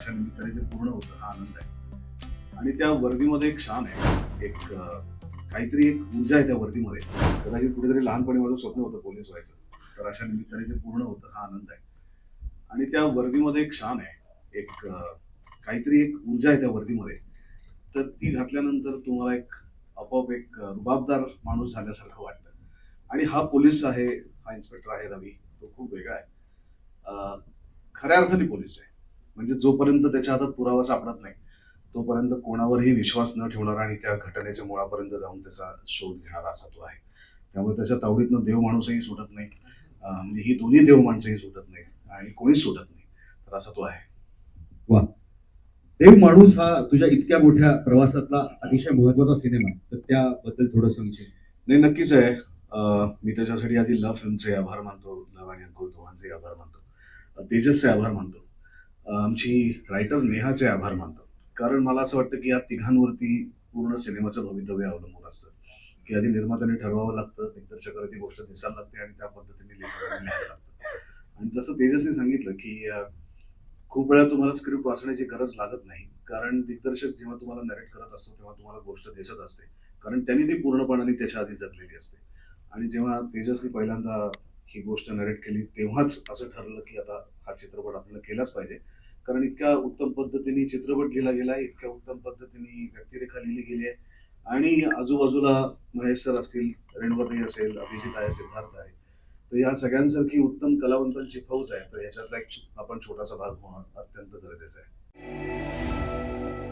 अशा निमित्ताने ते पूर्ण होतं. हा आनंद आहे. आणि त्या वर्दीमध्ये एक शान आहे. एक काहीतरी एक ऊर्जा आहे त्या वर्दीमध्ये. कदाचित कुठेतरी लहानपणी माझं स्वप्न होतं पोलीस व्हायचं. तर अशा निमित्ताने ते पूर्ण होतं. हा आनंद आहे. आणि त्या वर्दीमध्ये एक शान आहे. एक काहीतरी एक ऊर्जा आहे त्या वर्दीमध्ये. तर ती घातल्यानंतर तुम्हाला एक आपोआप एक रुबाबदार माणूस झाल्यासारखं वाटतं. आणि हा पोलीस आहे हा इन्स्पेक्टर आहे रवी. तो खूप वेगळा आहे. खऱ्या अर्थाने पोलीस आहे. म्हणजे जोपर्यंत त्याच्या हातात पुरावा सापडत नाही तोपर्यंत कोणावरही विश्वास न ठेवणारा आणि त्या घटनेच्या मुळापर्यंत जाऊन त्याचा शोध घेणारा असा तो आहे. त्यामुळे त्याच्या तावडीतनं देव माणूसही सुटत नाही. म्हणजे ही दोन्ही देव माणसंही सुटत नाही आणि कोणीच सुटत नाही. तर असा तो आहे. देव माणूस हा तुझ्या इतक्या मोठ्या प्रवासातला अतिशय महत्त्वाचा सिनेमा आहे. तर त्याबद्दल थोडं सांगशील नाही नक्कीच आहे. मी त्याच्यासाठी आधी लव फिल्मचे आभार मानतो लव आणि अंकुर दोघांचे आभार मानतो. तेजसचे आभार मानतो. आमची रायटर नेहाचे आभार मानतो. कारण मला असं वाटतं की या तिघांवरती पूर्ण सिनेमाचं भवितव्य अवलंबून असतं. की आधी निर्मात्याने ठरवावं लागतं दिग्दर्शकाला ती गोष्ट दिसायला लागते आणि त्या पद्धतीने लेखकाने लागतं. आणि जसं तेजसने सांगितलं की खूप वेळा तुम्हाला स्क्रिप्ट वाचण्याची गरज लागत नाही. कारण दिग्दर्शक जेव्हा तुम्हाला नरेट करत असतो तेव्हा तुम्हाला गोष्ट दिसत असते. कारण त्यांनी ती पूर्णपणाने त्याच्या आधी जगलेली असते. आणि जेव्हा तेजसने पहिल्यांदा ही गोष्ट नरेट केली तेव्हाच असं ठरलं की आता हा चित्रपट आपल्याला केलाच पाहिजे. कारण इतक्या उत्तम पद्धतीने चित्रपट लिहिला गेला आहे इतक्या उत्तम पद्धतीने व्यक्तिरेखा लिहिली गेली आहे. आणि आजूबाजूला महेश सर असतील रेणुकाताई असेल अभिजित आहे सिद्धार्थ आहे. तर या सगळ्यांसारखी उत्तम कलावंतांची फौज आहे. तर ह्याच्यातला एक आपण छोटासा भाग होणं अत्यंत गरजेचं आहे.